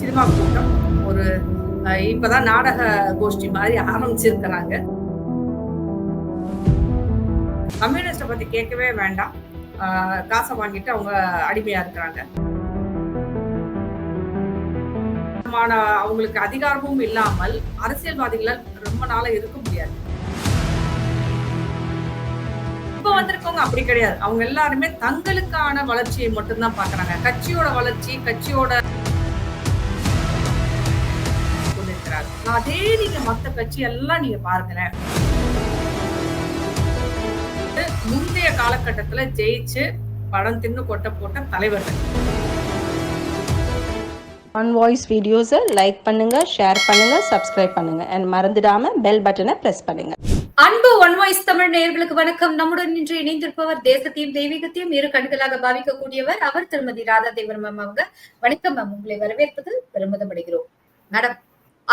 Cinema கூட்டம் ஒரு இப்பதான் நாடக கோஷ்டி மாதிரி ஆரம்பிச்சிருக்கிறாங்க. கம்யூனிஸ்ட பத்தி கேட்கவே வேண்டாம். காசை வாங்கிட்டு அவங்க அடிமையா இருக்கிறாங்க. அவங்களுக்கு அதிகாரமும் இல்லாமல் அரசியல்வாதிகளால் ரொம்ப நாளா இருக்க முடியாது. இப்ப வந்திருக்கவங்க அப்படி கிடையாது. அவங்க எல்லாருமே தங்களுக்கான வளர்ச்சியை மட்டும்தான் பாக்குறாங்க கட்சியோட வளர்ச்சி கட்சியோட அதே நீங்க மத்த கட்சி எல்லாம் நீங்க பாருங்களேன் முந்தைய காலகட்டத்துல ஜெயிச்சு படம் தின்னு கொட்ட போட்ட தலைவர்கள். ஒன் வாய்ஸ் வீடியோஸை லைக் பண்ணுங்க ஷேர் பண்ணுங்க சப்ஸ்கிரைப் பண்ணுங்க. அண்ட் மறந்துடாம பெல் பட்டனை ப்ரெஸ் பண்ணுங்க. அன்பு ஒன் வாய்ஸ் தமிழ் நேயர்களுக்கு வணக்கம். நம்முடன் இன்று இணைந்திருப்பவர் தேசத்தையும் தெய்வீகத்தையும் இரு கண்களாக பாவிக்கக்கூடியவர் அவர் திருமதி ராதா தேவர் மேம் அவங்க. வணக்கம் மேம். உங்களை வரவேற்பது பெருமிதம் அடைகிறோம். மேடம்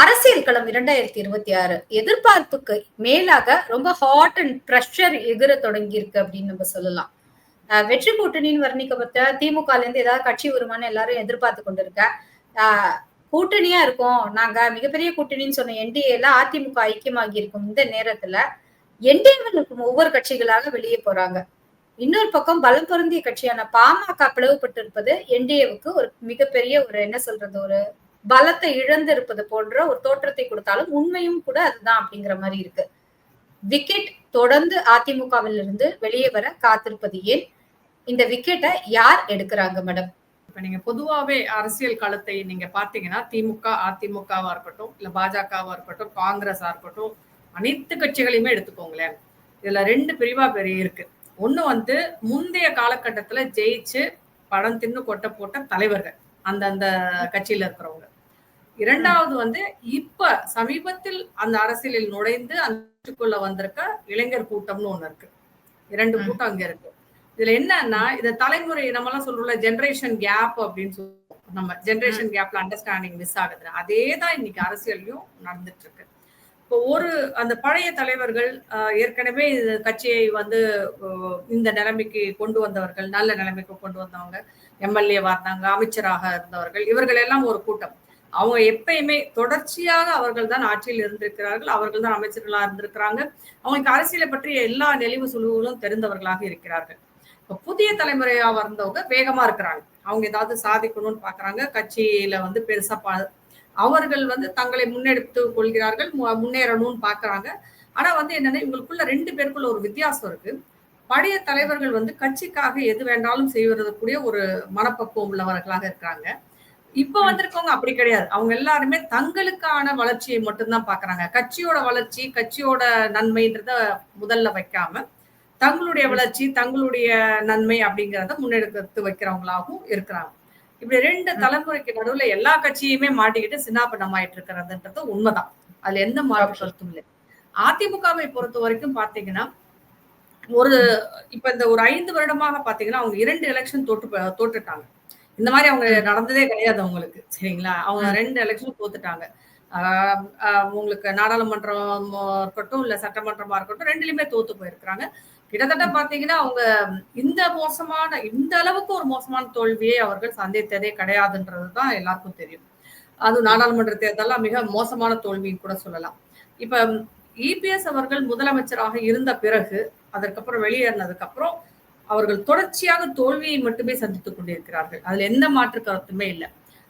அரசியல் களம் இரண்டாயிரத்தி இருபத்தி ஆறு எதிர்பார்ப்புக்கு மேலாக ரொம்ப ஹாட் அண்ட் ப்ரெஷர் எகிர தொடங்கி இருக்கு அப்படின்னு நம்ம சொல்லலாம். வெற்றி கூட்டணின்னு வர்ணிக்கப்பட்ட திமுக இருந்து ஏதாவது கட்சி வருமானு எல்லாரும் எதிர்பார்த்து கொண்டிருக்க கூட்டணியா இருக்கோம். நாங்க மிகப்பெரிய கூட்டணின்னு சொன்ன என்டிஏல அதிமுக ஐக்கியமாகி இருக்கும் இந்த நேரத்துல என்டிஏவில் இருக்கும் ஒவ்வொரு கட்சிகளாக வெளியே போறாங்க. இன்னொரு பக்கம் பலம் பொருந்திய கட்சியான பாமக பிளவுபட்டிருப்பது என்டிஏவுக்கு ஒரு மிகப்பெரிய ஒரு என்ன சொல்றது ஒரு பலத்தை இழந்து இருப்பது போன்ற ஒரு தோற்றத்தை கொடுத்தாலும் உண்மையும் கூட அதுதான் அப்படிங்கிற மாதிரி இருக்கு. விக்கெட் தொடர்ந்து அதிமுகவில் இருந்து வெளியே வர காத்திருப்பது ஏன்? இந்த விக்கெட்டை யார் எடுக்கிறாங்க மேடம்? இப்ப நீங்க பொதுவாவே அரசியல் களத்தை நீங்க பாத்தீங்கன்னா திமுக அதிமுகவா இருக்கட்டும் இல்ல பாஜகவா இருக்கட்டும் காங்கிரஸா இருக்கட்டும் அனைத்து கட்சிகளையுமே எடுத்துக்கோங்களேன். இதுல ரெண்டு பிரிவா பெரிய இருக்கு. ஒண்ணு வந்து முந்தைய காலகட்டத்துல ஜெயிச்சு படம் தின்னு கொட்ட போட்ட தலைவர்கள் அந்தந்த கட்சியில இருக்கிறவங்க. இரண்டாவது வந்து இப்ப சமீபத்தில் அந்த அரசியலில் நுழைந்து அந்த கட்சிக்குள்ள வந்திருக்க இளைஞர் கூட்டம்னு ஒண்ணு இருக்கு. இரண்டு. கூட்டம் அங்க இருக்கு. இதுல என்னன்னா இந்த தலைமுறை நம்ம எல்லாம் சொல்றோம்ல ஜெனரேஷன் கேப் அப்படின்னு சொல்லுவோம் நம்ம ஜெனரேஷன் கேப்ல அண்டர்ஸ்டாண்டிங் மிஸ் ஆகுது அதே தான் இன்னைக்கு அரசியல்லையும் நடந்துட்டு இருக்கு இப்போ ஒரு அந்த பழைய தலைவர்கள் ஏற்கனவே கட்சியை வந்து இந்த நிலைமைக்கு கொண்டு வந்தவர்கள் நல்ல நிலைமைக்கு கொண்டு வந்தவங்க எம்எல்ஏவா இருந்தாங்க அமைச்சராக இருந்தவர்கள் இவர்கள் எல்லாம் ஒரு கூட்டம். அவங்க எப்பயுமே தொடர்ச்சியாக அவர்கள் தான் ஆட்சியில் இருந்திருக்கிறார்கள் அவர்கள் தான் அமைச்சர்களாக இருந்திருக்கிறாங்க. அவங்களுக்கு அரசியலை பற்றிய எல்லா நெளிவு சுழுவுகளும் தெரிந்தவர்களாக இருக்கிறார்கள். இப்போ புதிய தலைமுறையா வந்தவங்க வேகமா இருக்கிறாங்க. அவங்க ஏதாவது சாதிக்கணும்னு பாக்குறாங்க கட்சியில வந்து பெருசா பா அவர்கள் வந்து தங்களை முன்னெடுத்து கொள்கிறார்கள் மு- முன்னேறணும்னு பாக்குறாங்க. ஆனா வந்து என்னன்னா இவங்களுக்குள்ள ரெண்டு பேருக்குள்ள ஒரு வித்தியாசம் இருக்கு. பழைய தலைவர்கள் வந்து கட்சிக்காக எது வேண்டாலும் செய்வதற்குரிய ஒரு மனப்பக்குவம் உள்ளவர்களாக இருக்கிறாங்க. இப்ப வந்திருக்கவங்க அப்படி கிடையாது. அவங்க எல்லாருமே தங்களுக்கான வளர்ச்சியை மட்டும்தான் பாக்குறாங்க கட்சியோட வளர்ச்சி கட்சியோட நன்மைன்றத முதல்ல வைக்காம தங்களுடைய வளர்ச்சி தங்களுடைய நன்மை அப்படிங்கறத முன்னெடுத்து வைக்கிறவங்களாகவும் இருக்கிறாங்க. இப்படி ரெண்டு தலைமுறைக்கு நடுவுல எல்லா கட்சியுமே மாட்டிக்கிட்டு சின்னாபனம் ஆயிட்டு இருக்கிறதுன்றது உண்மைதான். அதுல எந்த மாற்று கருத்தும் இல்லை. அதிமுகவை பொறுத்த வரைக்கும் பாத்தீங்கன்னா ஒரு இப்ப இந்த ஒரு ஐந்து வருடமாக பாத்தீங்கன்னா அவங்க இரண்டு எலெக்ஷன் தோற்று தோற்றுட்டாங்க. இந்த மாதிரி அவங்க நடந்ததே கிடையாது அவங்களுக்கு சரிங்களா? அவங்க ரெண்டு எலெக்ஷன் தோத்துட்டாங்க. உங்களுக்கு நாடாளுமன்றம் இருக்கட்டும் இல்ல சட்டமன்றமா இருக்கட்டும் ரெண்டுலயுமே தோத்து போயிருக்கிறாங்க. கிட்டத்தட்ட பாத்தீங்கன்னா அவங்க இந்த மோசமான இந்த அளவுக்கு ஒரு மோசமான தோல்வியை அவர்கள் சந்தித்ததே கிடையாதுன்றதுதான் எல்லாருக்கும் தெரியும். அது நாடாளுமன்ற தேர்தலாம் மிக மோசமான தோல்வின்னு கூட சொல்லலாம். இப்ப இபிஎஸ் அவர்கள் முதலமைச்சராக இருந்த பிறகு அதற்கப்புறம் வெளியேறினதுக்கு அப்புறம் அவர்கள் தொடர்ச்சியாக தோல்வியை மட்டுமே சந்தித்துக் கொண்டிருக்கிறார்கள். அதுல எந்த மாற்று கருத்துமே இல்லை.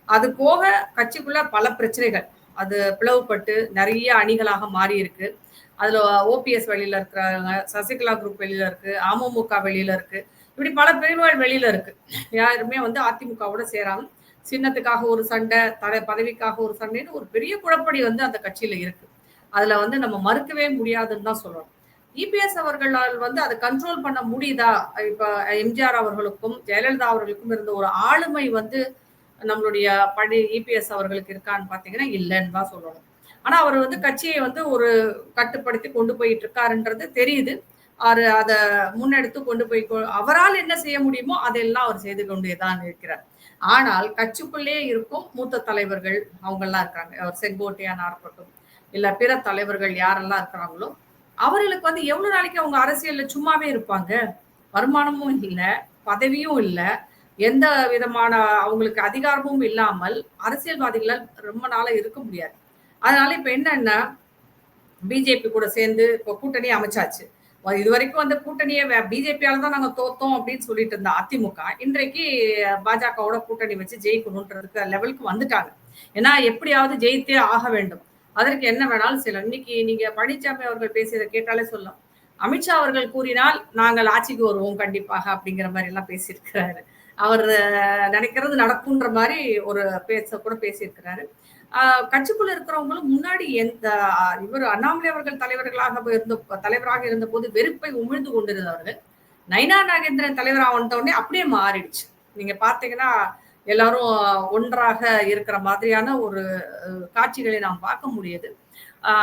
அது போக கட்சிக்குள்ள பல பிரச்சனைகள். அது பிளவுபட்டு நிறைய அணிகளாக மாறி இருக்கு அதுல ஓபிஎஸ் வெளியில இருக்கிறாங்க சசிகலா குரூப் வெளியில இருக்கு அமமுக வெளியில இருக்கு. இப்படி பல பிரிவுகள் வெளியில இருக்கு. யாருமே வந்து அதிமுகவோட சேராம சின்னத்துக்காக ஒரு சண்டை தலை பதவிக்காக ஒரு சண்டைன்னு ஒரு பெரிய குழப்படி வந்து அந்த கட்சியில இருக்கு. அதுல வந்து நம்ம மறுக்கவே முடியாதுன்னு தான் சொல்லணும். இபிஎஸ் அவர்களால் வந்து அதை கண்ட்ரோல் பண்ண முடியுதா? இப்ப எம்ஜிஆர் அவர்களுக்கும் ஜெயலலிதா அவர்களுக்கும் இருந்த ஒரு ஆளுமை வந்து நம்மளுடைய படி இபிஎஸ் அவர்களுக்கு இருக்கான்னு பாத்தீங்கன்னா இல்லைன்னு தான் சொல்லணும். ஆனா அவர் வந்து கட்சியை வந்து ஒரு கட்டுப்படுத்தி கொண்டு போயிட்டு இருக்காருன்றது தெரியுது. அவர் அதை முன்னெடுத்து கொண்டு போய் அவரால் என்ன செய்ய முடியுமோ அதெல்லாம் அவர் செய்து கொண்டே தான் இருக்கிறார். ஆனால் கட்சிக்குள்ளே இருக்கும் மூத்த தலைவர்கள் அவங்கெல்லாம் இருக்காங்க அவர் செங்கோட்டையானா இருக்கட்டும் இல்ல பிற தலைவர்கள் யாரெல்லாம் இருக்கிறாங்களோ அவர்களுக்கு வந்து எவ்வளவு நாளைக்கு அவங்க அரசியல்ல சும்மாவே இருப்பாங்க? வருமானமும் இல்ல பதவியும் இல்ல எந்த விதமான அவங்களுக்கு அதிகாரமும் இல்லாமல் அரசியல்வாதிகளால் ரொம்ப நாளா இருக்க முடியாது. அதனால இப்ப என்னன்னா பிஜேபி கூட சேர்ந்து இப்போ கூட்டணி அமைச்சாச்சு. இது வரைக்கும் அந்த கூட்டணியை பிஜேபியால தான் நாங்க தோத்தோம் அப்படின்னு சொல்லிட்டு இருந்த அதிமுக இன்றைக்கு பாஜகவோட கூட்டணி வச்சு ஜெயிக்கணும்ன்றதுக்கு லெவலுக்கு வந்துட்டாங்க. ஏன்னா எப்படியாவது ஜெயித்தே ஆக வேண்டும். அதற்கு என்ன வேணாலும் செய்யலாம். இன்னைக்கு நீங்க பழனிசாமி அவர்கள் பேசியதை கேட்டாலே சொல்லலாம். அமித்ஷா அவர்கள் கூறினால் நாங்கள் ஆட்சிக்கு வருவோம் கண்டிப்பாக அப்படிங்கிற மாதிரி எல்லாம் பேசியிருக்கிறாரு. அவர் நினைக்கிறது நடக்கும்ன்ற மாதிரி ஒரு பேச கூட பேசியிருக்கிறாரு. கட்சிக்குள்ள இருக்கிறவங்களும் முன்னாடி எந்த இவர் அண்ணாமலை அவர்கள் தலைவர்களாக இருந்த தலைவராக இருந்த போது வெறுப்பை உமிழ்ந்து கொண்டிருந்தவர்கள். நைனா நாகேந்திரன் தலைவராக வந்தவுடனே அப்படியே மாறிடுச்சு. நீங்க பாத்தீங்கன்னா எல்லாரும் ஒன்றாக இருக்கிற மாதிரியான ஒரு காட்சிகளை நாம் பார்க்க முடியுது.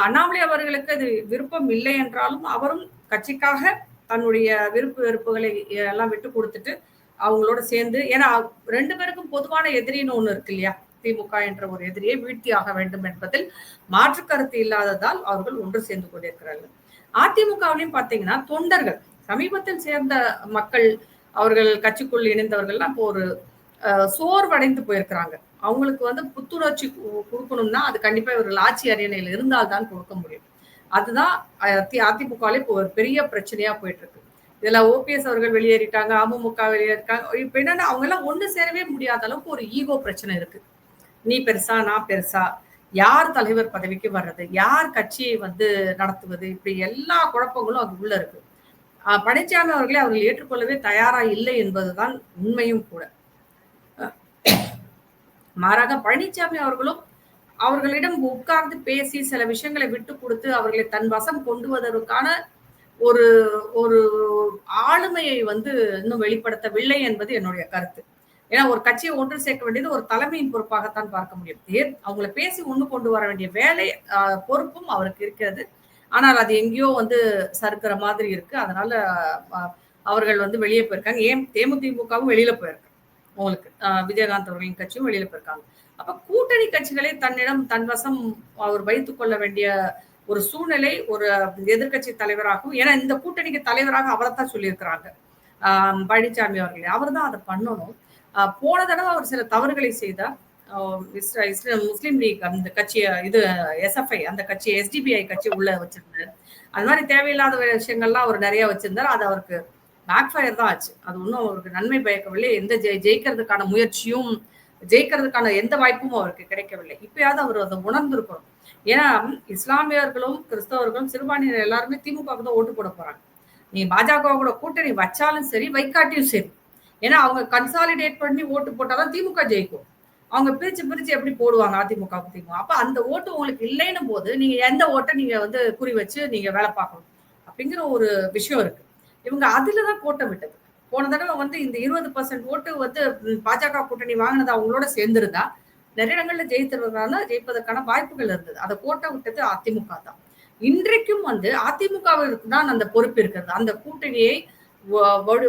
அண்ணாமலை அவர்களுக்கு அது விருப்பம் இல்லை என்றாலும் அவரும் கட்சிக்காக தன்னுடைய விருப்பு வெறுப்புகளை எல்லாம் விட்டு கொடுத்துட்டு அவங்களோட சேர்ந்து ஏன்னா ரெண்டு பேருக்கும் பொதுவான எதிரின்னு ஒண்ணு இருக்கு இல்லையா? திமுக என்ற ஒரு எதிரியை வீழ்த்தி ஆக வேண்டும் என்பதில் மாற்று கருத்து இல்லாததால் அவர்கள் ஒன்று சேர்ந்து கொண்டிருக்கிறார்கள். அதிமுகவிலையும் பார்த்தீங்கன்னா தொண்டர்கள் சமீபத்தில் சேர்ந்த மக்கள் அவர்கள் கட்சிக்குள் இணைந்தவர்கள்லாம் இப்போ ஒரு சோர்வடைந்து போயிருக்கிறாங்க. அவங்களுக்கு வந்து புத்துணர்ச்சி கொடுக்கணும்னா அது கண்டிப்பா இவர்கள் ஆட்சி அரியணையில் இருந்தால்தான் கொடுக்க முடியும். அதுதான் அதிமுகவிலே இப்போ ஒரு பெரிய பிரச்சனையா போயிட்டு இருக்கு இதுல ஓபிஎஸ் அவர்கள் வெளியேறிட்டாங்க அமமுக வெளியேறிட்டாங்க. இப்ப என்னன்னா அவங்க எல்லாம் ஒண்ணு சேரவே முடியாத அளவுக்கு ஒரு ஈகோ பிரச்சனை இருக்கு. நீ பெருசா நான் பெருசா யார் தலைவர் பதவிக்கு வர்றது யார் கட்சியை வந்து நடத்துவது இப்படி எல்லா குழப்பங்களும் அது உள்ள இருக்கு. பழனிசாமி அவர்களை அவர்கள் ஏற்றுக்கொள்ளவே தயாரா இல்லை என்பதுதான் உண்மையும் கூட. மாறாக பழனிசாமி அவர்களும் அவர்களிடம் உட்கார்ந்து பேசி சில விஷயங்களை விட்டு கொடுத்து அவர்களை தன் வசம் கொண்டு வருவதற்கான ஒரு ஒரு ஆளுமையை வந்து இன்னும் வெளிப்படுத்தவில்லை என்பது என்னுடைய கருத்து. ஏன்னா ஒரு கட்சியை ஒன்று சேர்க்க வேண்டியது ஒரு தலைமையின் பொறுப்பாகத்தான் பார்க்க முடியும். அவங்கள பேசி ஒன்று கொண்டு வர வேண்டிய வேலை பொறுப்பும் அவருக்கு இருக்கிறது. ஆனால் அது எங்கேயோ வந்து சறுக்கிற மாதிரி இருக்கு. அதனால அவர்கள் வந்து வெளியே போயிருக்காங்க. ஏன்? தேமுதிமுகவும் வெளியில போயிருக்காங்க உங்களுக்கு விஜயகாந்த் அவர்களின் கட்சியும் வெளியில போயிருக்காங்க. அப்ப கூட்டணி கட்சிகளை தன்னிடம் தன் வசம் அவர் வைத்துக் கொள்ள வேண்டிய ஒரு சூழ்நிலை ஒரு எதிர்கட்சி தலைவராகவும் ஏன்னா இந்த கூட்டணிக்கு தலைவராக அவரை தான் சொல்லியிருக்கிறாங்க பழனிசாமி அவர்களே. அவர் தான் அதை பண்ணணும். போன தடவை அவர் சில தவறுகளை செய்தார். முஸ்லீம் லீக் அந்த கட்சியை இது எஸ்எஃப்ஐ அந்த கட்சி எஸ்டிபிஐ கட்சி உள்ள வச்சிருந்தாரு. அது மாதிரி தேவையில்லாத விஷயங்கள்லாம் அவர் நிறைய வச்சிருந்தார். அது அவருக்கு பேக் ஃபயர் தான் ஆச்சு. அது ஒன்றும் அவருக்கு நன்மை பயக்கவில்லை. எந்த ஜெய் ஜெயிக்கிறதுக்கான முயற்சியும் ஜெயிக்கிறதுக்கான எந்த வாய்ப்பும் அவருக்கு கிடைக்கவில்லை. இப்பயாவது அவர் அதை உணர்ந்திருக்கணும். ஏன்னா இஸ்லாமியர்களும் கிறிஸ்தவர்களும் சிறுபான்மையினர் எல்லாருமே திமுகவுக்கு தான் ஓட்டு போட போறாங்க. நீ பாஜக கூட கூட்டணி வச்சாலும் சரி வைக்காட்டியும் சரி. ஏன்னா அவங்க கன்சாலிடேட் பண்ணி ஓட்டு போட்டாதான் திமுக ஜெயிக்கும். அவங்க பிரிச்சு பிரிச்சு எப்படி போடுவாங்க அதிமுக திமுக? அப்ப அந்த ஓட்டு உங்களுக்கு இல்லைன்னும் போது நீங்க எந்த ஓட்டை நீங்க வந்து குறி வச்சு நீங்க வேலை பார்க்கணும்? அப்படிங்கிற ஒரு விஷயம் இருக்கு. இவங்க அதுலதான் கோட்டை விட்டது. போன தடவை வந்து இந்த இருபது பர்சன்ட் ஓட்டு வந்து பாஜக கூட்டணி வாங்கினது அவங்களோட சேர்ந்திருந்தா நிறைய இடங்கள்ல ஜெயித்திருந்தால ஜெயிப்பதற்கான வாய்ப்புகள் இருந்தது. அதை கோட்டை விட்டது அதிமுக தான். இன்றைக்கும் வந்து அதிமுகவிற்கு தான் அந்த பொறுப்பு இருக்கிறது. அந்த கூட்டணியை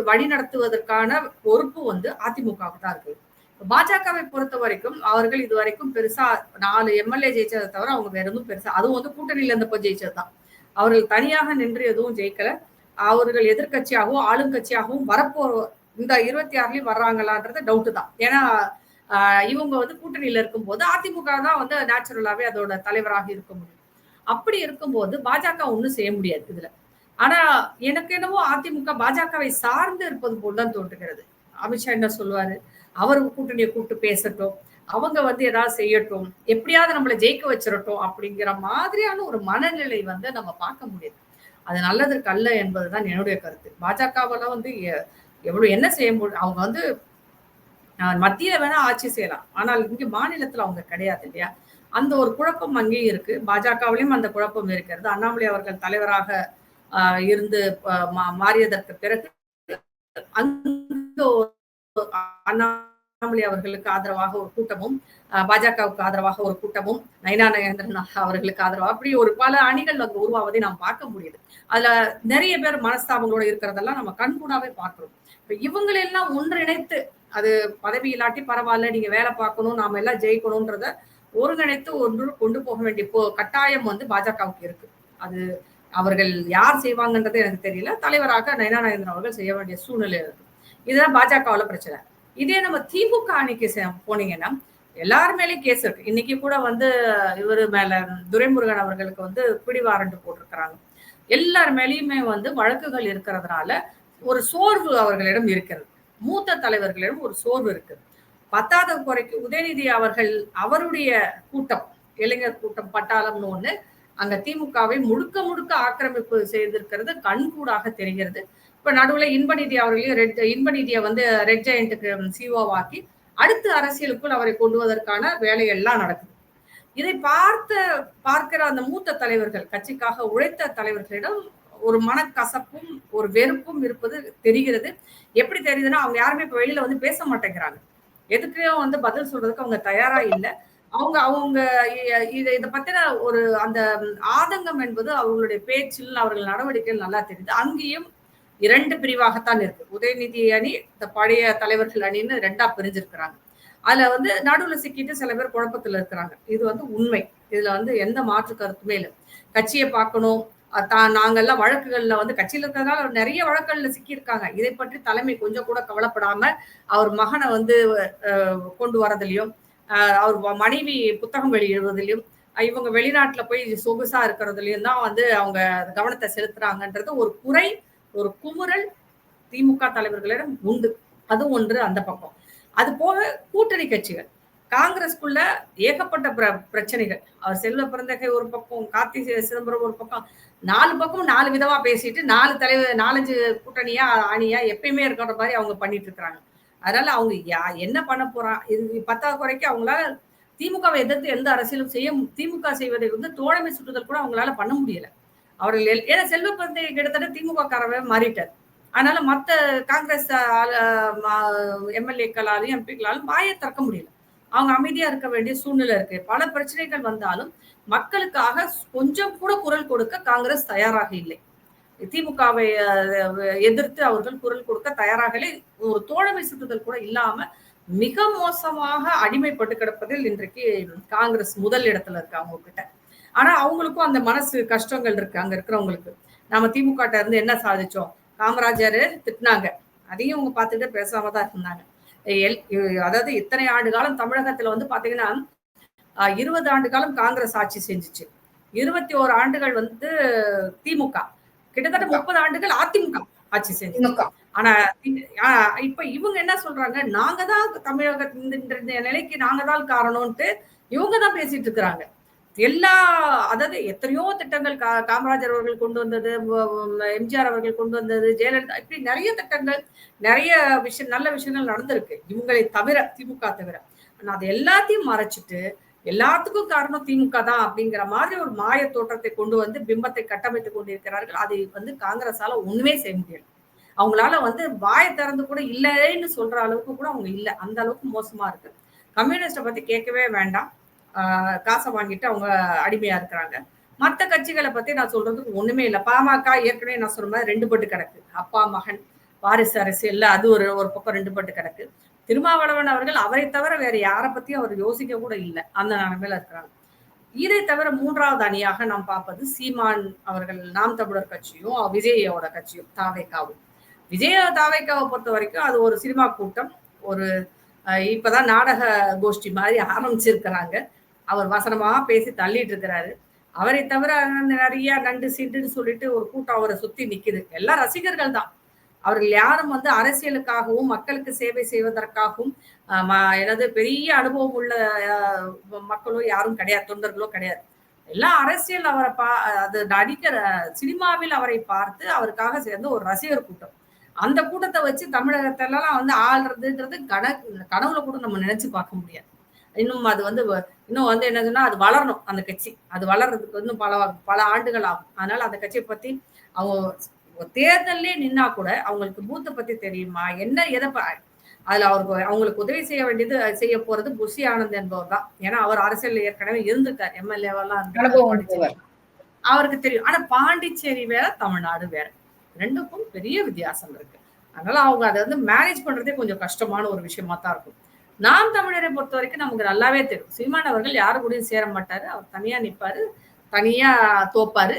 வழி நடத்துவதற்கான பொறுப்பு வந்து அதிமுகவுக்கு தான் இருக்கு. பாஜகவை பொறுத்த வரைக்கும் அவர்கள் இது வரைக்கும் பெருசா நாலு எம்எல்ஏ ஜெயிச்சதை தவிர அவங்க வேற எதுவும் பெருசா அதுவும் வந்து கூட்டணியில இருந்தப்போ ஜெயிச்சது தான் அவர்கள் தனியாக நின்று எதுவும் ஜெயிக்கல. அவர்கள் எதிர்கட்சியாகவும் ஆளுங்கட்சியாகவும் வரப்போ இந்த இருபத்தி ஆறுலயும் வர்றாங்களான்றது டவுட்டு தான். ஏன்னா இவங்க வந்து கூட்டணியில இருக்கும்போது அதிமுக தான் வந்து நேச்சுரலாவே அதோட தலைவராக இருக்க முடியும். அப்படி இருக்கும்போது பாஜக ஒன்றும் செய்ய முடியாது இதுல. ஆனா எனக்கு என்னவோ அதிமுக பாஜகவை சார்ந்து இருப்பது போல் தான் தோன்றுகிறது. அமித்ஷா என்ன சொல்லுவாரு? அவர் கூட்டணியை கூப்பிட்டு பேசட்டும். அவங்க வந்து ஏதாவது செய்யட்டும். எப்படியாவது நம்மளை ஜெயிக்க வச்சிடட்டும் அப்படிங்கிற மாதிரியான ஒரு மனநிலை வந்து நம்ம பார்க்க முடியுது. அது நல்லதற்கு அல்ல என்பதுதான் என்னுடைய கருத்து. பாஜகவால வந்து எவ்வளவு என்ன செய்ய முடியும் அவங்க வந்து மத்திய வேணா ஆட்சி செய்யலாம். ஆனால் இங்க மாநிலத்துல அவங்க கிடையாது இல்லையா? அந்த ஒரு குழப்பம் அங்கேயும் இருக்கு. பாஜகவிலையும் அந்த குழப்பம் இருக்கிறது. அண்ணாமலை அவர்கள் தலைவராக இருந்து மாறியதற்கு பிறகு அங்க அண்ணாமலை அவர்களுக்கு ஆதரவாக ஒரு கூட்டமும் பாஜகவுக்கு ஆதரவாக ஒரு கூட்டமும் நயனா நயேந்திரன் அவர்களுக்கு ஆதரவாக அப்படி ஒரு பல அணிகள் அங்கு உருவாவதை நாம் பார்க்க முடியுது. அதுல நிறைய பேர் மனஸ்தாபங்களோட இருக்கிறதெல்லாம் நம்ம கண்கூடாவே பார்க்கிறோம். இப்ப இவங்களெல்லாம் ஒன்றிணைத்து அது பதவி இல்லாட்டி பரவாயில்ல நீங்க வேலை பார்க்கணும் நாம எல்லாம் ஜெயிக்கணும்ன்றத ஒருங்கிணைத்து ஒன்று கொண்டு போக வேண்டிய போ கட்டாயம் வந்து பாஜகவுக்கு இருக்கு. அது அவர்கள் யார் செய்வாங்கன்றது எனக்கு தெரியல. தலைவராக நயனா நகேந்திரன் அவர்கள் செய்ய வேண்டிய சூழ்நிலை இருக்கு. இதுதான் பாஜகவுல பிரச்சனை. இதே நம்ம திமுக அன்னைக்கு போனீங்கன்னா எல்லார் மேலேயும் கேஸ் இருக்கு. இன்னைக்கு கூட வந்து இவர் மேல துரைமுருகன் அவர்களுக்கு வந்து பிடிவாரண்டு போட்டிருக்கிறாங்க. எல்லார் மேலேயுமே வந்து வழக்குகள் இருக்கிறதுனால ஒரு சோர்வு அவர்களிடம் இருக்கிறது. மூத்த தலைவர்களிடம் ஒரு சோர்வு இருக்கு பத்தாவது குறைக்கு உதயநிதி அவர்கள் அவருடைய கூட்டம் இளைஞர் கூட்டம் பட்டாளம்னு ஒண்ணு அங்க திமுகவை முழுக்க முழுக்க ஆக்கிரமிப்பு செய்திருக்கிறது கண்கூடாக தெரிகிறது. இப்ப நடுவுல இன்பநிதி அவர்களையும் ரெட் இன்பநிதியை வந்து ரெட் ஜெயண்ட்டுக்கு சிஓவாக்கி அடுத்து அரசியலுக்குள் அவரை கொண்டுவதற்கான வேலையெல்லாம் நடக்குது. இதை பார்த்த பார்க்கிற அந்த மூத்த தலைவர்கள் கட்சிக்காக உழைத்த தலைவர்களிடம் ஒரு மனக்கசப்பும் ஒரு வெறுப்பும் இருப்பது தெரிகிறது. எப்படி தெரியுதுன்னா அவங்க யாருமே இப்ப வெளியில வந்து பேச மாட்டேங்கிறாங்க. எதுக்கும் வந்து பதில் சொல்றதுக்கு அவங்க தயாரா இல்லை. அவங்க அவங்க இதை இதை பத்தின ஒரு அந்த ஆதங்கம் என்பது அவங்களுடைய பேச்சில் அவர்கள் நடவடிக்கைகள் நல்லா தெரியுது. அங்கேயும் இரண்டு பிரிவாகத்தான் இருக்கு. உதயநிதி அணி இந்த பழைய தலைவர்கள் அணின்னு ரெண்டா பிரிஞ்சிருக்கிறாங்க. அதுல வந்து நடுவில் சிக்கிட்டு சில பேர் குழப்பத்துல இருக்கிறாங்க. இது வந்து உண்மை. இதுல வந்து எந்த மாற்று கருத்துமே இல்லை. கட்சியை பார்க்கணும். அஹ் தான் நாங்கெல்லாம் வழக்குகள்ல வந்து கட்சியில இருக்கிறதுனால நிறைய வழக்குகள்ல சிக்கியிருக்காங்க. இதை பற்றி தலைமை கொஞ்சம் கூட கவலைப்படாம அவர் மகனை வந்து கொண்டு வரதுலையும் அவர் மனைவி புத்தகம் வெளியிடுவதிலையும் இவங்க வெளிநாட்டுல போய் சொகுசா இருக்கிறதுலயும் தான் வந்து அவங்க கவனத்தை செலுத்துறாங்கன்றது ஒரு குறை ஒரு குமுறல் திமுக தலைவர்களிடம் உண்டு. அது ஒன்று அந்த பக்கம். அது போக கூட்டணி கட்சிகள். காங்கிரஸ்குள்ள ஏகப்பட்ட பிர- பிரச்சனைகள். அவர் செல்வ பிறந்தகை ஒரு பக்கம் கார்த்தி சிதம்பரம் ஒரு பக்கம். நாலு பக்கம் நாலு விதமா பேசிட்டு நாலு தலைவர் நாலஞ்சு கூட்டணியா அணியா எப்பயுமே இருக்கிற மாதிரி அவங்க பண்ணிட்டு இருக்கிறாங்க. அதனால அவங்க யா என்ன பண்ண போறா? இது பத்தாவது குறைக்கு அவங்களால திமுகவை எதிர்த்து எந்த அரசியலும் செய்ய திமுக செய்வதை வந்து தோழமை சுற்றுதல் கூட அவங்களால பண்ண முடியலை. அவர்கள் ஏன்னா செல்வ பிறந்தகை கிட்டத்தட்ட திமுக காரவே மாறிட்டார். அதனால மத்த காங்கிரஸ் எம்எல்ஏக்களாலும் எம்பிக்களாலும் வாயை திறக்க முடியல. அவங்க அமைதியா இருக்க வேண்டிய சூழ்நிலை இருக்கு. பல பிரச்சனைகள் வந்தாலும் மக்களுக்காக கொஞ்சம் கூட குரல் கொடுக்க காங்கிரஸ் தயாராக இல்லை. திமுகவை எதிர்த்து அவர்கள் குரல் கொடுக்க தயாராக இல்லை. ஒரு தோழமை சுட்டுதல் கூட இல்லாம மிக மோசமாக அடிமைப்பட்டு கிடப்பதில் இன்றைக்கு காங்கிரஸ் முதல் இடத்துல இருக்கு அவங்க கிட்ட. ஆனா அவங்களுக்கும் அந்த மனசு கஷ்டங்கள் இருக்கு அங்க இருக்கிறவங்களுக்கு. நாம திமுக இருந்து என்ன சாதிச்சோம்? காமராஜர் திட்டினாங்க. அதையும் அவங்க பார்த்துட்டு பேசாம தான் இருந்தாங்க. எல் அதாவது இத்தனை ஆண்டு காலம் தமிழகத்துல வந்து பாத்தீங்கன்னா இருபது ஆண்டு காலம் காங்கிரஸ் ஆட்சி செஞ்சுச்சு. இருபத்தி ஓரு ஆண்டுகள் வந்து திமுக. கிட்டத்தட்ட முப்பது ஆண்டுகள் அதிமுக ஆட்சி செஞ்சு ஆனா இப்ப இவங்க என்ன சொல்றாங்க? நாங்க தான் தமிழக நிலைக்கு நாங்க தான் காரணம்ட்டு இவங்க தான் பேசிட்டு இருக்கிறாங்க. எல்லா அதாவது எத்தனையோ திட்டங்கள் கா காமராஜர் அவர்கள் கொண்டு வந்தது எம்ஜிஆர் அவர்கள் கொண்டு வந்தது ஜெயலலிதா இப்படி நிறைய திட்டங்கள் நிறைய விஷயம் நல்ல விஷயங்கள் நடந்திருக்கு. இவங்களை தவிர திமுக தவிர. ஆனா அது எல்லாத்தையும் மறைச்சிட்டு எல்லாத்துக்கும் காரணம் திமுக தான் அப்படிங்கிற மாதிரி ஒரு மாய தோற்றத்தை கொண்டு வந்து பிம்பத்தை கட்டமைத்துக் கொண்டிருக்கிறார்கள். அதை வந்து காங்கிரஸால ஒண்ணுமே செய்ய முடியல. அவங்களால வந்து வாயை திறந்து கூட இல்லைன்னு சொல்ற அளவுக்கு கூட அவங்க இல்ல. அந்த அளவுக்கு மோசமா இருக்கு. கம்யூனிஸ்ட பத்தி கேட்கவே வேண்டாம். காசை வாங்கிட்டு அவங்க அடிமையா இருக்கிறாங்க. மத்த கட்சிகளை பத்தி நான் சொல்றதுக்கு ஒண்ணுமே இல்லை. பாமக ஏற்கனவே நான் சொன்ன மாதிரி ரெண்டு பட்டு கிடக்கு. அப்பா மகன் வாரிசு அரசியல்ல அது ஒரு ஒரு பக்கம் ரெண்டு பட்டு கிடக்கு. திருமாவளவன் அவர்கள் அவரை தவிர வேற யாரை பத்தியும் அவர் யோசிக்க கூட இல்லை. அந்த நிலைமையில இருக்கிறாங்க. இதை தவிர மூன்றாவது அணியாக நாம் பார்ப்பது சீமான் அவர்கள் நாம் தமிழர் கட்சியும் விஜயோட கட்சியும் தாவேக்காவும். விஜய தாவேக்காவை பொறுத்த வரைக்கும் அது ஒரு சினிமா கூட்டம். ஒரு இப்பதான் நாடக கோஷ்டி மாதிரி ஆரம்பிச்சிருக்கிறாங்க. அவர் வசனமா பேசி தள்ளிட்டு இருக்கிறாரு அவரை தவிர நிறைய நண்டு சிண்டுன்னு சொல்லிட்டு ஒரு கூட்டம் அவரை சுத்தி நிக்குது. எல்லாம் ரசிகர்கள் தான். அவர்கள் யாரும் வந்து அரசியலுக்காகவும் மக்களுக்கு சேவை செய்வதற்காகவும் ஆஹ் எனது பெரிய அனுபவம் உள்ள மக்களோ யாரும் கிடையாது. தொண்டர்களோ கிடையாது. எல்லாம் அரசியல் அவரை பா அது நடிக்கிற சினிமாவில் அவரை பார்த்து அவருக்காக சேர்ந்த ஒரு ரசிகர் கூட்டம். அந்த கூட்டத்தை வச்சு தமிழகத்திலலாம் வந்து ஆள்றதுன்றது கன கனவுல கூட நம்ம நினைச்சு பார்க்க முடியாது. இன்னும் அது வந்து இன்னும் வந்து என்னதுன்னா அது வளரணும் அந்த கட்சி. அது வளர்றதுக்கு இன்னும் பல பல ஆண்டுகள் ஆகும். அதனால அந்த கட்சியை பத்தி அவங்க தேர்தல்லே நின்னா கூட அவங்களுக்கு பூத்தை பத்தி தெரியுமா? என்ன எதை அதுல அவருக்கு அவங்களுக்கு உதவி செய்ய வேண்டியது செய்ய போறது புஷி ஆனந்த் என்பவர் தான். ஏன்னா அவர் அரசியல் ஏற்கனவே இருந்திருக்கார். எம்எல்ஏவெல்லாம். அவருக்கு தெரியும். ஆனா பாண்டிச்சேரி வேற தமிழ்நாடு வேற. ரெண்டுக்கும் பெரிய வித்தியாசம் இருக்கு. அதனால அவங்க அதை வந்து மேனேஜ் பண்றதே கொஞ்சம் கஷ்டமான ஒரு விஷயமா தான் இருக்கும். நாம் தமிழரை பொறுத்த வரைக்கும் நமக்கு நல்லாவே தெரியும். சீமான் அவர்கள் யாரு கூடயும் சேர மாட்டாரு. அவர் தனியா நிப்பாரு. தனியா தோப்பாரு.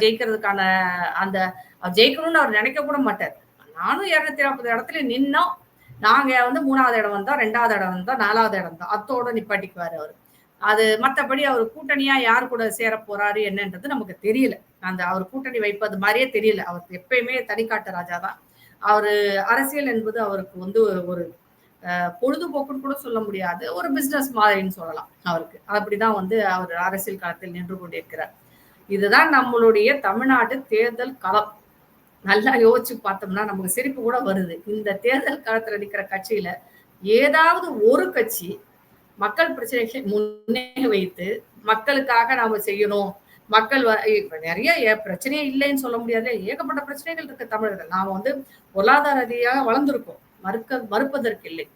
ஜெயிக்கிறதுக்கான அந்த அவர் ஜெயிக்கணும்னு அவர் நினைக்க கூட மாட்டார். நானும் இருநூத்தி நாற்பது இடத்துல நின்னோம். நாங்க வந்து மூணாவது இடம் வந்தோம் ரெண்டாவது இடம் வந்தோம் நாலாவது இடம் தான் அத்தோட நிப்பாட்டிக்குவாரு அவர். அது மத்தபடி அவர் கூட்டணியா யார் கூட சேர போறாரு என்னன்றது நமக்கு தெரியல. அந்த அவர் கூட்டணி வைப்பது மாதிரியே தெரியல. அவர் எப்பயுமே தனிக்காட்டு ராஜா தான் அவரு அரசியல் என்பது அவருக்கு வந்து ஒரு பொழுதுபோக்குன்னு கூட சொல்ல முடியாது. ஒரு பிசினஸ் மாதிரின்னு சொல்லலாம் அவருக்கு. அப்படிதான் வந்து அவர் அரசியல் களத்தில் நின்று கொண்டிருக்கிறார். இதுதான் நம்மளுடைய தமிழ்நாடு தேர்தல் களம். நல்லா யோசிச்சு பார்த்தோம்னா நமக்கு சிரிப்பு கூட வருது. இந்த தேர்தல் காலத்தில் நிற்கிற கட்சியில ஏதாவது ஒரு கட்சி மக்கள் பிரச்சனைகளை முன்னே வைத்து மக்களுக்காக நாம செய்யணும். மக்கள் வ- நிறைய பிரச்சனையே இல்லைன்னு சொல்ல முடியாது ஏகப்பட்ட பிரச்சனைகள் இருக்கு தமிழர்கள் நாம வந்து பொருளாதார ரீதியாக வளர்ந்துருக்கோம். மறுக்க மறுப்பதற்கு இல்லை.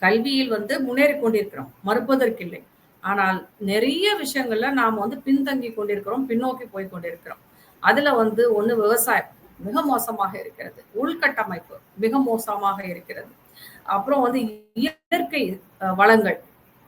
கல்வியில் வந்து முன்னேறி கொண்டிருக்கிறோம். மறுப்பதற்கில்லை. ஆனால் நிறைய விஷயங்கள்ல நாம வந்து பின்தங்கி கொண்டிருக்கிறோம் பின்னோக்கி போய் கொண்டிருக்கிறோம். அதுல வந்து ஒண்ணு விவசாயம். மிக மோசமாக இருக்கிறது. உள்கட்டமைப்பு மிக மோசமாக இருக்கிறது. அப்புறம் வந்து இயற்கை வளங்கள்.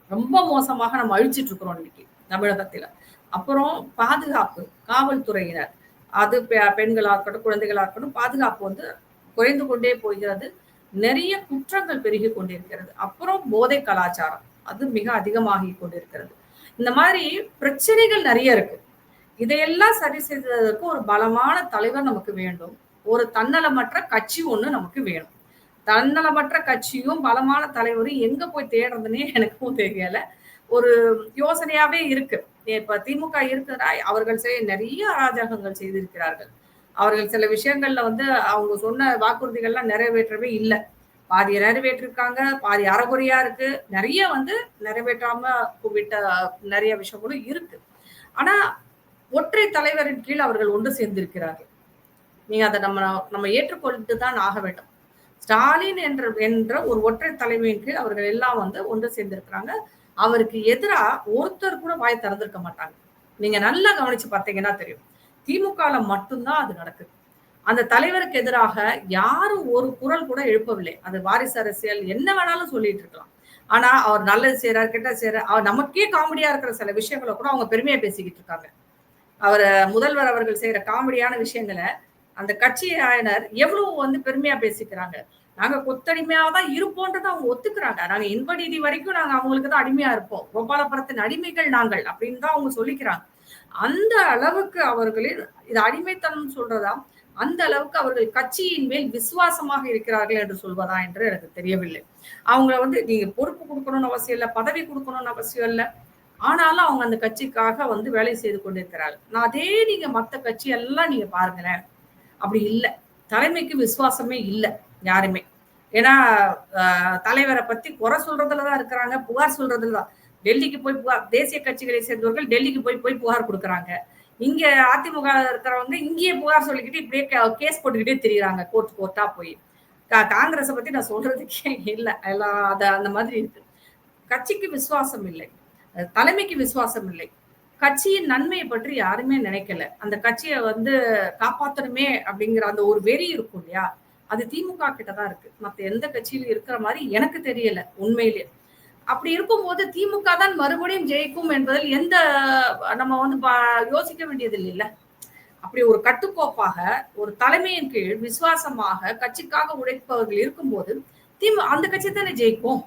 ரொம்ப மோசமாக நம்ம அழிச்சிட்டு இருக்கிறோம் இன்னைக்கு தமிழகத்துல. அப்புறம் பாதுகாப்பு காவல்துறையினர். அது பெ- இருக்கட்டும் குழந்தைகளாக இருக்கட்டும் பாதுகாப்பு வந்து குறைந்து கொண்டே போகிறது. நிறைய குற்றங்கள் பெருகி கொண்டிருக்கிறது. அப்புறம் போதை கலாச்சாரம். அது மிக அதிகமாகி கொண்டிருக்கிறது. இந்த மாதிரி பிரச்சனைகள் நிறைய இருக்கு. இதையெல்லாம் சரி செய்ததற்கு ஒரு பலமான தலைவர் நமக்கு வேண்டும். ஒரு தன்னலமற்ற கட்சி ஒண்ணு நமக்கு வேணும். தன்னலமற்ற கட்சியும் பலமான தலைவரும் எங்க போய் தேடுறதுன்னே எனக்கும் தெரியல. ஒரு யோசனையாவே இருக்கு. இப்ப திமுக இருக்குன்னா அவர்கள் செய்ய நிறைய அராஜகங்கள் செய்திருக்கிறார்கள். அவர்கள் சில விஷயங்கள்ல வந்து அவங்க சொன்ன வாக்குறுதிகள்லாம் நிறைவேற்றவே இல்லை. பாதி நிறைவேற்றிருக்காங்க பாதி அறகுறையா இருக்கு. நிறைய வந்து நிறைவேற்றாம விட்ட நிறைய விஷயங்களும் இருக்கு. ஆனா ஒற்றை தலைவரின் கீழ் அவர்கள் ஒன்று சேர்ந்திருக்கிறார்கள். நீங்க அதை நம்ம நம்ம ஏற்றுக்கொண்டு தான் ஆக வேண்டும். ஸ்டாலின் என்ற என்ற ஒரு ஒற்றை தலைமையின் கீழ் அவர்கள் எல்லாம் வந்து ஒன்று சேர்ந்திருக்கிறாங்க. அவருக்கு எதிராக ஒருத்தர் கூட வாய் திறந்திருக்க மாட்டாங்க. நீங்க நல்லா கவனிச்சு பார்த்தீங்கன்னா தெரியும். திமுகல மட்டும்தான் அது நடக்குது. அந்த தலைவருக்கு எதிராக யாரும் ஒரு குரல் கூட எழுப்பவில்லை. அது வாரிசு அரசியல் என்ன வேணாலும் சொல்லிட்டு இருக்கலாம். ஆனா அவர் நல்லது செய்யறாரு கெட்ட செய்யறாரு அவர் நமக்கே காமெடியா இருக்கிற சில விஷயங்களை கூட அவங்க பெருமையா பேசிக்கிட்டு இருக்காங்க. அவர் முதல்வர் அவர்கள் செய்யற காமெடியான விஷயங்களை அந்த கட்சியினர் எவ்வளவு வந்து பெருமையா பேசிக்கிறாங்க. நாங்க கொத்தடிமையா தான் இருப்போன்றதை அவங்க ஒத்துக்கிறாங்க. நாங்க இன்பநீதி வரைக்கும் நாங்க அவங்களுக்கு தான் அடிமையா இருப்போம். கோபாலபுரத்தின் அடிமைகள் நாங்கள் அப்படின்னு தான் அவங்க சொல்லிக்கிறாங்க. அந்த அளவுக்கு அவர்களின் இது அடிமைத்தனம் சொல்றதா? அந்த அளவுக்கு அவர்கள் கட்சியின் மேல் விசுவாசமாக இருக்கிறார்கள் என்று சொல்வதா என்று எனக்கு தெரியவில்லை. அவங்கள வந்து நீங்க பொறுப்பு கொடுக்கணும்னு அவசியம் இல்லை பதவி கொடுக்கணும்னு அவசியம் இல்லை. ஆனாலும் அவங்க அந்த கட்சிக்காக வந்து வேலை செய்து கொண்டிருக்கிறார்கள். நான் அதே நீங்க மத்த கட்சி எல்லாம் நீங்க பாருங்களேன். அப்படி இல்லை. தலைமைக்கு விசுவாசமே இல்லை யாருமே. ஏன்னா ஆஹ், தலைவரை பத்தி குறை சொல்றதுலதான் இருக்கிறாங்க புகார் சொல்றதுலதான். டெல்லிக்கு போய் புகார் தேசிய கட்சிகளை சேர்ந்தவர்கள் டெல்லிக்கு போய் போய் புகார் கொடுக்குறாங்க. இங்க அதிமுக இருக்கிறவங்க இங்கேயே புகார் சொல்லிக்கிட்டு இப்படியே கேஸ் போட்டுக்கிட்டே தெரியுறாங்க. கோர்ட் கோர்ட்டா போய். கா- காங்கிரஸை பத்தி நான் சொல்றதுக்கே இல்லை. எல்லாம் அத அந்த மாதிரி இருக்கு. கட்சிக்கு விசுவாசம் இல்லை. தலைமைக்கு விசுவாசம் இல்லை. கட்சியின் நன்மையை பற்றி யாருமே நினைக்கல. அந்த கட்சியை வந்து காப்பாற்றணுமே அப்படிங்கிற அந்த ஒரு வெறி இருக்கும் இல்லையா? அது திமுக கிட்ட தான் இருக்கு. மத்த எந்த கட்சியிலும் இருக்கிற மாதிரி எனக்கு தெரியல உண்மையிலேயே அப்படி இருக்கும்போது திமுக தான் மறுபடியும் ஜெயிக்கும் என்பதில் எந்த நம்ம வந்து பா- யோசிக்க வேண்டியது இல்லைல்ல அப்படி ஒரு கட்டுக்கோப்பாக ஒரு தலைமையின் கீழ் விசுவாசமாக கட்சிக்காக உழைப்பவர்கள் இருக்கும்போது திமு அந்த கட்சி தானே ஜெயிக்கும்.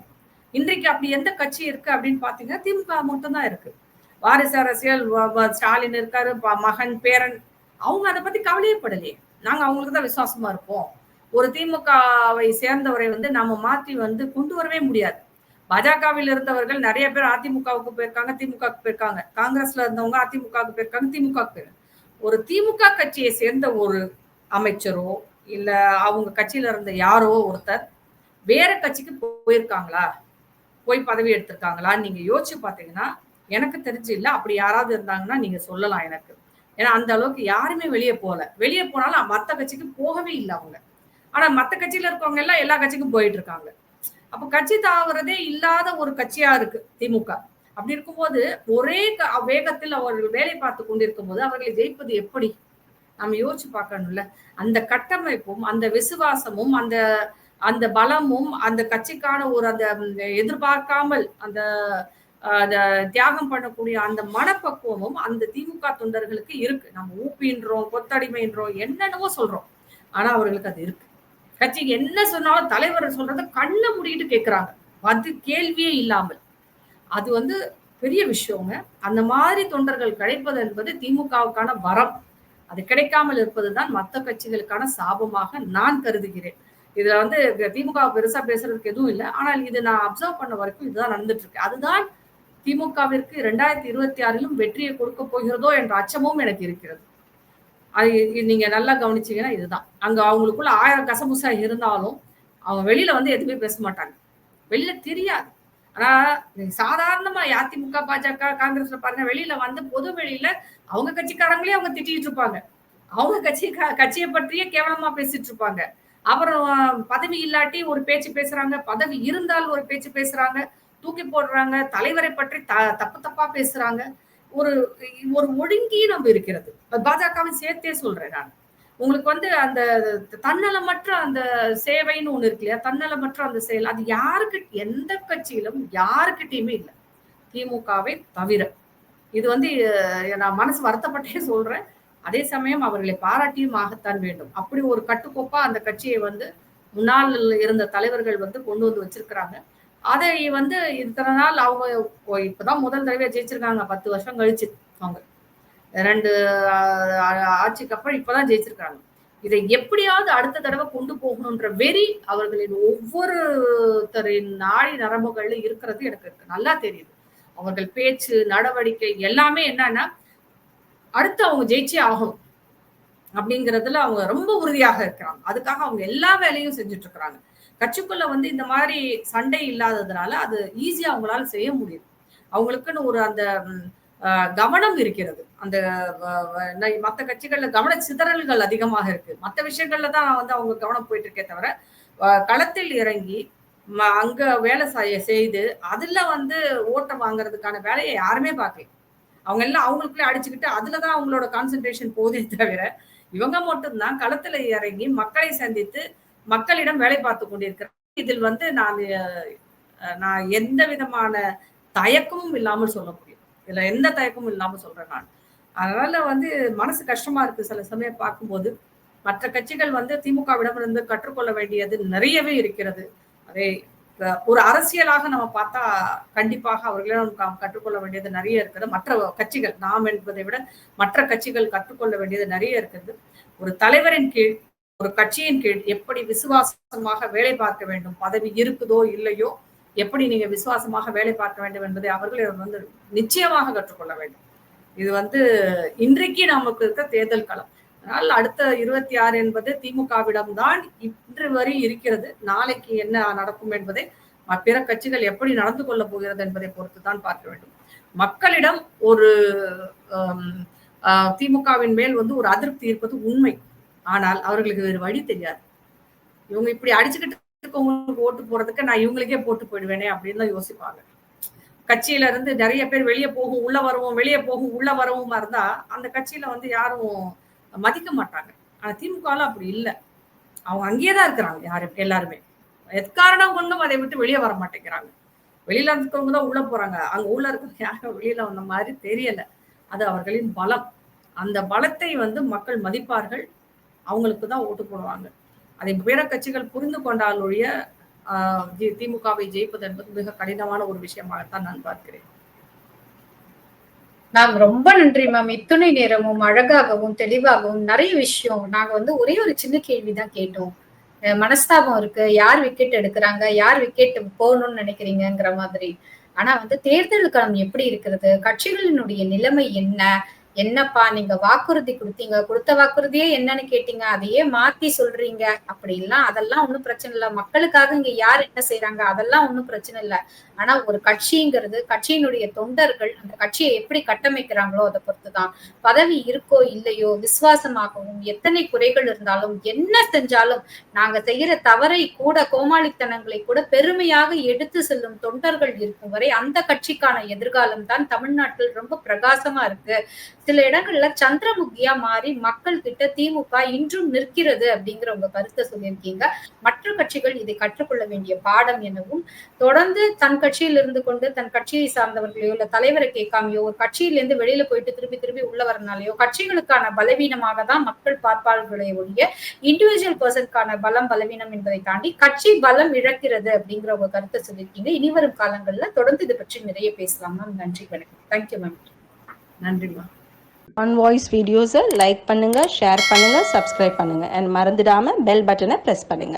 இன்றைக்கு அப்படி எந்த கட்சி இருக்கு அப்படின்னு பாத்தீங்கன்னா திமுக மட்டும்தான் இருக்கு. வாரிசு அரசியல் ஸ்டாலின் இருக்காரு மகன் பேரன். அவங்க அதை பத்தி கவலையே படலையே. நாங்க அவங்களுக்கு தான் விசுவாசமா இருப்போம். ஒரு திமுகவை சேர்ந்தவரை வந்து நாம மாற்றி வந்து கொண்டு வரவே முடியாது. பாஜகவில் இருந்தவர்கள் நிறைய பேர் அதிமுகவுக்கு போயிருக்காங்க திமுகவுக்கு போயிருக்காங்க. காங்கிரஸ்ல இருந்தவங்க அதிமுகவுக்கு போயிருக்காங்க திமுகவுக்கு போயிருக்காங்க. ஒரு திமுக கட்சியை சேர்ந்த ஒரு அமைச்சரோ இல்ல அவங்க கட்சியில இருந்த யாரோ ஒருத்தர் வேற கட்சிக்கு போயிருக்காங்களா? போய் பதவி எடுத்திருக்காங்களா? நீங்க யோசிச்சு பாத்தீங்கன்னா எனக்கு தெரிஞ்சு இல்ல. அப்படி யாராவது இருந்தாங்கன்னா நீங்க சொல்லலாம் எனக்கு. ஏன்னா அந்த அளவுக்கு யாருமே வெளியே போகல. வெளியே போனாலும் மற்ற கட்சிக்கு போகவே இல்லை அவங்க. ஆனா மற்ற கட்சியில இருக்கவங்க எல்லாம் எல்லா கட்சிக்கும் போயிட்டு இருக்காங்க. அப்ப கட்சி தாவறதே இல்லாத ஒரு கட்சியா இருக்கு திமுக. அப்படி இருக்கும்போது ஒரே க- வேகத்தில் அவர்கள் வேலை பார்த்து கொண்டிருக்கும் போது அவர்களை ஜெயிப்பது எப்படி? நம்ம யோசிச்சு பார்க்கணும்ல. அந்த கட்டமைப்பும் அந்த விசுவாசமும் அந்த அந்த பலமும் அந்த கட்சிக்கான ஒரு அந்த எதிர்பார்க்காமல் அந்த அந்த தியாகம் பண்ணக்கூடிய அந்த மனப்பக்குவமும் அந்த திமுக தொண்டர்களுக்கு இருக்கு. நம்ம ஊப்பின்றோம் கொத்தடிமைன்றோம் என்னென்னவோ சொல்றோம். ஆனா அவர்களுக்கு அது இருக்கு. கட்சி என்ன சொன்னாலும் தலைவர் சொல்றத கண்ணை மூடிட்டு கேட்கிறாங்க அது கேள்வியே இல்லாமல். அது வந்து பெரிய விஷயங்க. அந்த மாதிரி தொண்டர்கள் கிடைப்பது என்பது திமுகவுக்கான வரம். அது கிடைக்காமல் இருப்பதுதான் மற்ற கட்சிகளுக்கான சாபமாக நான் கருதுகிறேன். இதுல வந்து திமுக பெருசா பேசுறதுக்கு எதுவும் இல்லை. ஆனால் இது நான் அப்சர்வ் பண்ண வரைக்கும் இதுதான் நடந்துட்டு இருக்கு அதுதான் திமுகவிற்கு இரண்டாயிரத்தி இருபத்தி ஆறிலும் வெற்றியை கொடுக்க போகிறதோ என்ற அச்சமும் எனக்கு இருக்கிறது. அது நீங்க நல்லா கவனிச்சீங்கன்னா இதுதான். அங்க அவங்களுக்குள்ள ஆயிரம் கசமுசா இருந்தாலும் அவங்க வெளியில வந்து எதுவுமே பேச மாட்டாங்க. வெளியில தெரியாது. ஆனா நீங்க சாதாரணமா அதிமுக பாஜக காங்கிரஸ்ல பாருங்க வெளியில வந்து பொது வெளியில அவங்க கட்சிக்காரங்களே அவங்க திட்டிட்டு இருப்பாங்க. அவங்க கட்சி கட்சியை பற்றியே கேவலமா பேசிட்டு இருப்பாங்க. அப்புறம் பதவி இல்லாட்டி ஒரு பேச்சு பேசுறாங்க பதவி இருந்தால் ஒரு பேச்சு பேசுறாங்க தூக்கி போடுறாங்க தலைவரை பற்றி த தப்பு தப்பா பேசுறாங்க. ஒரு ஒரு ஒழுங்கீனம் இருக்கிறது. பாஜகவை சேர்த்தே சொல்றேன் நான். உங்களுக்கு வந்து அந்த தன்னலமற்ற அந்த சேவைன்னு ஒண்ணு இருக்கு இல்லையா? தன்னலமற்ற அந்த செயல். அது யாருக்கு எந்த கட்சியிலும் யாருக்கிட்டையுமே இல்லை. திமுகவை தவிர. இது வந்து நான் மனசு வருத்தப்பட்டே சொல்றேன். அதே சமயம் அவர்களை பாராட்டியும் ஆகத்தான் வேண்டும். அப்படி ஒரு கட்டுக்கோப்பா அந்த கட்சியை வந்து முன்னாள் இருந்த தலைவர்கள் வந்து கொண்டு வந்து வச்சிருக்கிறாங்க. அதை வந்து இத்தனை நாள் அவங்க இப்பதான் முதல் தடவை ஜெயிச்சிருக்காங்க. பத்து வருஷம் கழிச்சு அவங்க. ரெண்டு ஆட்சிக்கு அப்புறம் இப்பதான் ஜெயிச்சிருக்காங்க. இதை எப்படியாவது அடுத்த தடவை கொண்டு போகணுன்ற வெறி அவர்களின் ஒவ்வொருத்தரின் நாடி நரம்புகள்ல இருக்கிறது எனக்கு நல்லா தெரியுது. அவர்கள் பேச்சு நடவடிக்கை எல்லாமே என்னன்னா அடுத்து அவங்க ஜெயிச்சே ஆகணும் அப்படிங்கிறதுல அவங்க ரொம்ப உறுதியாக இருக்கிறாங்க. அதுக்காக அவங்க எல்லா வேலையும் செஞ்சுட்டு இருக்கிறாங்க. கட்சிக்குள்ள வந்து இந்த மாதிரி சண்டை இல்லாததுனால அது ஈஸியா அவங்களால செய்ய முடியுது அவங்களுக்குன்னு ஒரு அந்த கவனம் இருக்கிறது. அந்த மற்ற கட்சிகள்ல கவன சிதறல்கள் அதிகமாக இருக்கு. மற்ற விஷயங்கள்ல தான் வந்து அவங்க கவனம் போயிட்டு இருக்கே தவிர களத்தில் இறங்கி அங்க வேலை செய்து அதுல வந்து ஓட்டம் வாங்குறதுக்கான வேலையை யாருமே பார்க்கல. அவங்க எல்லாம் அவங்களுக்குள்ளே அடிச்சுக்கிட்டு அதுலதான் அவங்களோட கான்சென்ட்ரேஷன் போதே தவிர இவங்க மட்டும்தான் களத்துல இறங்கி மக்களை சந்தித்து மக்களிடம் வேலை பார்த்து கொண்டிருக்கிறேன் இதில் வந்து நான் நான் எந்த விதமான தயக்கமும் இல்லாமல் சொல்ல முடியும். இதுல எந்த தயக்கமும் இல்லாமல் சொல்றேன் நான். அதனால வந்து மனசு கஷ்டமா இருக்கு சில சமயம் பார்க்கும்போது. மற்ற கட்சிகள் வந்து திமுகவிடம் இருந்து கற்றுக்கொள்ள வேண்டியது நிறையவே இருக்கிறது. அதே ஒரு அரசியலாக நம்ம பார்த்தா கண்டிப்பாக அவர்களிடம் கற்றுக்கொள்ள வேண்டியது நிறைய இருக்கிறது. மற்ற கட்சிகள் நாம் என்பதை விட மற்ற கட்சிகள் கற்றுக்கொள்ள வேண்டியது நிறைய இருக்கிறது. ஒரு தலைவரின் கீழ் ஒரு கட்சியின் கீழ் எப்படி விசுவாசமாக வேலை பார்க்க வேண்டும்? பதவி இருக்குதோ இல்லையோ? எப்படி நீங்க விசுவாசமாக வேலை பார்க்க வேண்டும் என்பதை அவர்களிடம் வந்து நிச்சயமாக கற்றுக்கொள்ள வேண்டும். இது வந்து இன்றைக்கு நமக்கு இருக்க தேர்தல் களம். அதனால் அடுத்த இருபத்தி ஆறு என்பது திமுகவிடம் தான் இன்று வரை இருக்கிறது. நாளைக்கு என்ன நடக்கும் என்பதை பிற கட்சிகள் எப்படி நடந்து கொள்ள போகிறது என்பதை பொறுத்து தான் பார்க்க வேண்டும். மக்களிடம் ஒரு திமுகவின் மேல் வந்து ஒரு அதிருப்தி இருப்பது உண்மை. ஆனால் அவர்களுக்கு வேறு வழி தெரியாது. இவங்க இப்படி அடிச்சுக்கிட்டு இருக்கவங்களுக்கு ஓட்டு போறதுக்கு நான் இவங்களுக்கே போட்டு போயிடுவேனே அப்படின்னு தான் யோசிப்பாங்க. கட்சியில இருந்து நிறைய பேர் வெளியே போகும் உள்ள வருவோம் வெளியே போகும் உள்ள வரவும் இருந்தா அந்த கட்சியில வந்து யாரும் மதிக்க மாட்டாங்க. ஆனா திமுகல அப்படி இல்லை. அவங்க அங்கேயே இருக்கிறாங்க யாரு எல்லாருமே. எத்காரணம் கொண்டும் அதை விட்டு வெளியே வர மாட்டேங்கிறாங்க. வெளியில இருக்கவங்க தான் உள்ள போறாங்க. அங்க உள்ள இருக்கிறவங்க யாரும் வெளியில வந்த மாதிரி தெரியல. அது அவர்களின் பலம். அந்த பலத்தை வந்து மக்கள் மதிப்பார்கள். அவங்களுக்கு தான் ஓட்டு போடுவாங்க. அதை பிற கட்சிகள் புரிந்து கொண்டால் ஒழிய திமுகவை ஜெயிப்பது என்பது மிக கடினமான ஒரு விஷயமாகத்தான் நான் பார்க்கிறேன். மேம் ரொம்ப நன்றி மேம். இத்துணை நேரமும் அழகாகவும் தெளிவாகவும் நிறைய விஷயம் நாங்க வந்து ஒரே ஒரு சின்ன கேள்விதான் கேட்டோம். மனஸ்தாபம் இருக்கு. யார் விக்கெட் எடுக்கிறாங்க? யார் விக்கெட் போகணும்னு நினைக்கிறீங்கிற மாதிரி. ஆனா வந்து தேர்தல் களம் எப்படி இருக்கிறது? கட்சிகளினுடைய நிலைமை என்ன? என்னப்பா நீங்க வாக்குறுதி கொடுத்தீங்க கொடுத்த வாக்குறுதியே என்னன்னு கேட்டீங்க அதையே மாத்தி சொல்றீங்க அப்படி எல்லாம் அதெல்லாம் ஒன்றும் பிரச்சனை இல்லை. மக்களுக்காக இங்க யார் என்ன செய்யறாங்க அதெல்லாம் ஒன்றும் பிரச்சனை இல்லை. ஆனா ஒரு கட்சிங்கிறது கட்சியினுடைய தொண்டர்கள் அந்த கட்சியை எப்படி கட்டமைக்கிறாங்களோ அதை பொறுத்துதான். பதவி இருக்கோ இல்லையோ விசுவாசமாகவும் எத்தனை குறைகள் இருந்தாலும் என்ன செஞ்சாலும் நாங்க செய்யற தவறை கூட கோமாளித்தனங்களை கூட பெருமையாக எடுத்து செல்லும் தொண்டர்கள் இருக்கும் வரை அந்த கட்சிக்கான எதிர்காலம் தான் தமிழ்நாட்டில் ரொம்ப பிரகாசமா இருக்கு. சில இடங்கள்ல சந்திரமுகியா மாறி மக்கள் கிட்ட திமுக இன்றும் நிற்கிறது அப்படிங்கிற உங்க கருத்தை சொல்லியிருக்கீங்க. மற்ற கட்சிகள் இதை கற்றுக்கொள்ள வேண்டிய பாடம் எனவும் தொடர்ந்து தன் கட்சியில் இருந்து கொண்டு தன் கட்சியை சார்ந்தவர்களையோ இல்ல தலைவரை கேட்காமையோ ஒரு கட்சியிலிருந்து வெளியில போயிட்டு திருப்பி திருப்பி உள்ள வரனாலேயோ கட்சிகளுக்கான பலவீனமாக தான் மக்கள் பார்ப்பார்களே ஒழிய இண்டிவிஜுவல் பர்சனுக்கான பலம் பலவீனம் என்பதை தாண்டி கட்சி பலம் இழக்கிறது அப்படிங்கிற உங்க கருத்தை சொல்லியிருக்கீங்க. இனி வரும் காலங்கள்ல தொடர்ந்து இதை பற்றி நிறைய பேசலாம் மேம். நன்றி வணக்கம். தேங்க்யூ மேம் நன்றி மேம் ஒன் வாய்ஸ் வீடியோஸை லைக் பண்ணுங்கள் ஷேர் பண்ணுங்கள் சப்ஸ்கிரைப் பண்ணுங்கள் அண்ட் மறந்துடாம பெல் பட்டனை ப்ரெஸ் பண்ணுங்கள்